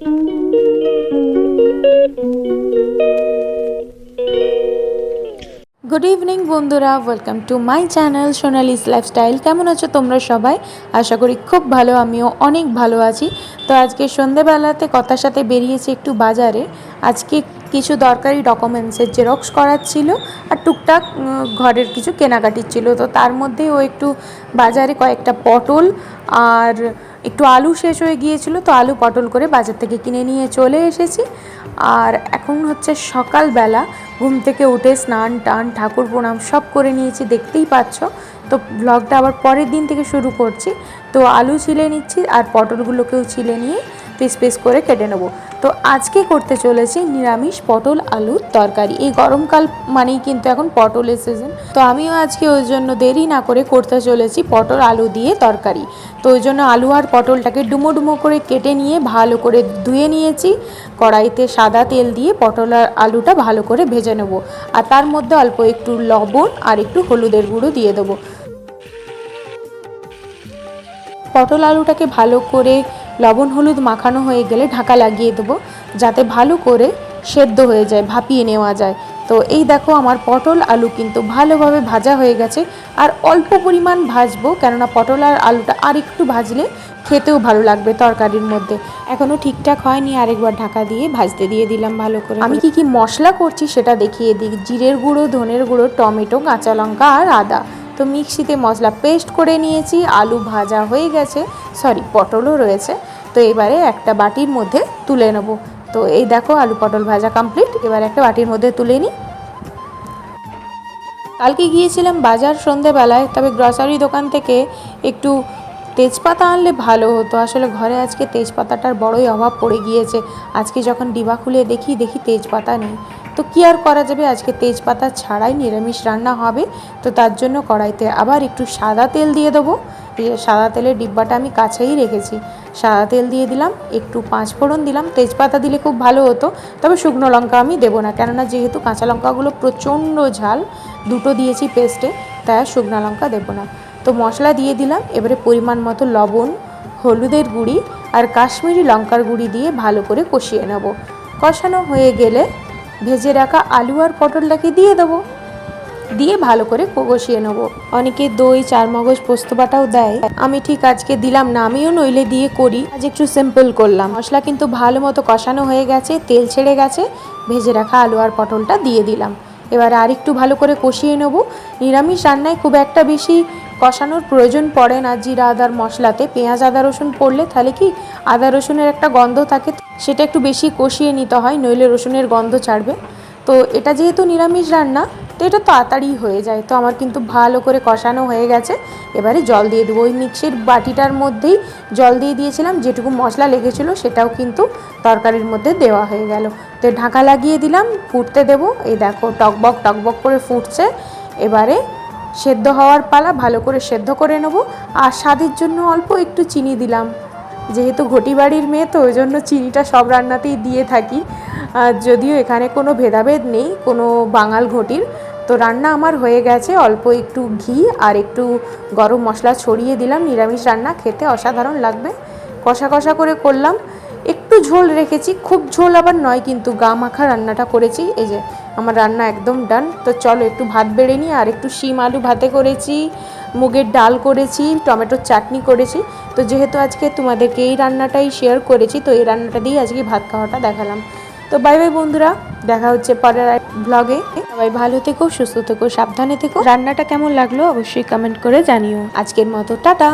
Good evening বন্ধুরা। Welcome to my channel Sonali's lifestyle কেমন আছো তোমরা সবাই? আশা করি খুব ভালো, আমিও অনেক ভালো আছি। তো আজকে সন্ধেবেলাতে কথার সাথে বেরিয়েছি একটু বাজারে। আজকে কিছু দরকারি ডকুমেন্টসের জেরক্স করার ছিল। আর টুকটাক ঘরের কিছু কেনাকাটির ছিল। তো তার মধ্যে ও একটু বাজারে কয়েকটা পটল আর একটু আলু শেষ হয়ে গিয়েছিল, তো আলু পটল করে বাজার থেকে কিনে নিয়ে চলে এসেছি। আর এখন হচ্ছে সকালবেলা, ঘুম থেকে উঠে স্নান টান, ঠাকুর প্রণাম সব করে নিয়েছি, দেখতেই পাচ্ছ। তো ব্লগটা আবার পরের দিন থেকে শুরু করছি। তো আলু ছিলে নিচ্ছি আর পটলগুলোকেও ছিলে নিয়ে পিস পিস করে কেটে নেব। তো আজকে করতে চলেছি নিরামিষ পটল আলুর তরকারি। এই গরমকাল মানেই কিন্তু এখন পটলের সিজন তো আমিও আজকে ওই জন্য দেরি না করে করতে চলেছি পটল আলু দিয়ে তরকারি। তো ওই জন্য আলু আর পটলটাকে ডুমো ডুমো করে কেটে নিয়ে ভালো করে ধুয়ে নিয়েছি। কড়াইতে সাদা তেল দিয়ে পটল আর আলুটা ভালো করে ভেজে নেব। আর তার মধ্যে অল্প একটু লবণ আর একটু হলুদের গুঁড়ো দিয়ে দেবো। পটল আলুটাকে ভালো করে লবণ, হলুদ মাখানো হয়ে গেলে ঢাকা লাগিয়ে দেবো। যাতে ভালো করে সেদ্ধ হয়ে যায়, ভাপিয়ে নেওয়া যায়। তো এই দেখো আমার পটল আলু কিন্তু ভালোভাবে ভাজা হয়ে গেছে। আর অল্প পরিমাণ ভাজবো, কেননা পটল আর আলুটা আর একটু ভাজলে খেতেও ভালো লাগবে তরকারির মধ্যে। এখনও ঠিকঠাক হয়নি, আরেকবার ঢাকা দিয়ে ভাজতে দিয়ে দিলাম ভালো করে। আমি কি কি মশলা করছি সেটা দেখিয়ে দিই। জিরের গুঁড়ো, ধনের গুঁড়ো, টমেটো, কাঁচা লঙ্কা আর আদা। তো মিক্সিতে মশলা পেস্ট করে নিয়েছি, আলু ভাজা হয়ে গেছে সরি পটলও রয়েছে। তো এবারে একটা বাটির মধ্যে তুলে নেব। তো এই দেখো, আলু পটল ভাজা কমপ্লিট এবার একটা বাটির মধ্যে তুলে নিই। কালকে গিয়েছিলাম বাজার সন্ধেবেলায়, তবে গ্রসারি দোকান থেকে একটু তেজপাতা আনলে ভালো হতো। আসলে ঘরে আজকে তেজপাতাটার বড়ই অভাব পড়ে গিয়েছে। আজকে যখন ডিবা খুলে দেখি দেখি তেজপাতা নেই। তো কী আর করা যাবে? আজকে তেজপাতা ছাড়াই নিরামিষ রান্না হবে। তো তার জন্য কড়াইতে আবার একটু সাদা তেল দিয়ে দেবো। সাদা তেলের ডিব্বাটা আমি কাছেই রেখেছি। সাদা তেল দিয়ে দিলাম, একটু পাঁচ ফোড়ন দিলাম। তেজপাতা দিলে খুব ভালো হতো, তবে শুকনো লঙ্কা আমি দেবো না। কেননা যেহেতু কাঁচা লঙ্কাগুলো প্রচণ্ড ঝাল, দুটো দিয়েছি পেস্টে, তাই আর শুকনো লঙ্কা দেবো না। তো মশলা দিয়ে দিলাম, এবারে পরিমাণ মতো লবণ, হলুদের গুঁড়ি আর কাশ্মীরি লঙ্কার গুঁড়ি দিয়ে ভালো করে কষিয়ে নেব। কষানো হয়ে গেলে ভেজে রাখা আলু আর পটলটাকে দিয়ে দেবো। দিয়ে ভালো করে কষিয়ে নেব। অনেকে দই, চারমগজ, পোস্ত বাটাও দেয়। আমি ঠিক আজকে দিলাম না, আমিও নইলে দিয়ে করি। আজ একটু সিম্পল করলাম। মশলা কিন্তু ভালো মতো কষানো হয়ে গেছে, তেল ছেড়ে গেছে। ভেজে রাখা আলু আর পটলটা দিয়ে দিলাম। এবার আর একটু ভালো করে কষিয়ে নেব। নিরামিষ রান্নায় খুব একটা বেশি কষানোর প্রয়োজন পড়ে না। জিরা, আদার মশলাতে পেঁয়াজ, আদা, রসুন পড়লে তাহলে কি আদা, রসুনের একটা গন্ধ থাকে, সেটা একটু বেশি কষিয়ে নিতে হয়, নইলে রসুনের গন্ধ ছাড়বে। তো এটা যেহেতু নিরামিষ রান্না তো এটা তাড়াতাড়ি হয়ে যায়। তো আমার কিন্তু ভালো করে কষানো হয়ে গেছে। এবারে জল দিয়ে দেবো। ওই মিক্সির বাটিটার মধ্যেই জল দিয়ে দিয়েছিলাম। যেটুকু মশলা লেগেছিলো সেটাও কিন্তু তরকারির মধ্যে দেওয়া হয়ে গেল। তো ঢাকা লাগিয়ে দিলাম, ফুটতে দেবো। এই দেখো টকবক টকবক করে ফুটছে। এবারে সেদ্ধ হওয়ার পালা ভালো করে সেদ্ধ করে নেব। আর স্বাদের জন্য অল্প একটু চিনি দিলাম। যেহেতু ঘটি বাড়ির মেয়ে, তো ওই জন্য চিনিটা সব রান্নাতেই দিয়ে থাকি। আর যদিও এখানে কোনো ভেদাভেদ নেই, কোনো বাঙাল ঘটির। তো রান্না আমার হয়ে গেছে। অল্প একটু ঘি আর একটু গরম মশলা ছড়িয়ে দিলাম। নিরামিষ রান্না খেতে অসাধারণ লাগবে। কষা কষা করে করলাম। একটু ঝোল রেখেছি। খুব ঝোল আবার নয়, কিন্তু গা মাখা রান্নাটা করেছি। এই যে, আমার রান্না একদম ডান। তো চলো একটু ভাত বেড়ে নিই আর একটু শিম আলু ভাতে করেছি, মুগের ডাল করেছি, টমেটোর চাটনি করেছি। তো যেহেতু আজকে তোমাদেরকে এই রান্নাটাই শেয়ার করেছি, তো এই রান্নাটা দিয়ে আজকে ভাত খাওয়াটা দেখালাম। তো বাই বাই বন্ধুরা, দেখা হচ্ছে পরের ব্লগে সবাই ভালো থেকো, সুস্থ থেকো, সাবধানে থেকো। রান্নাটা কেমন লাগল অবশ্যই কমেন্ট করে জানিও। আজকের মতো, টাটা!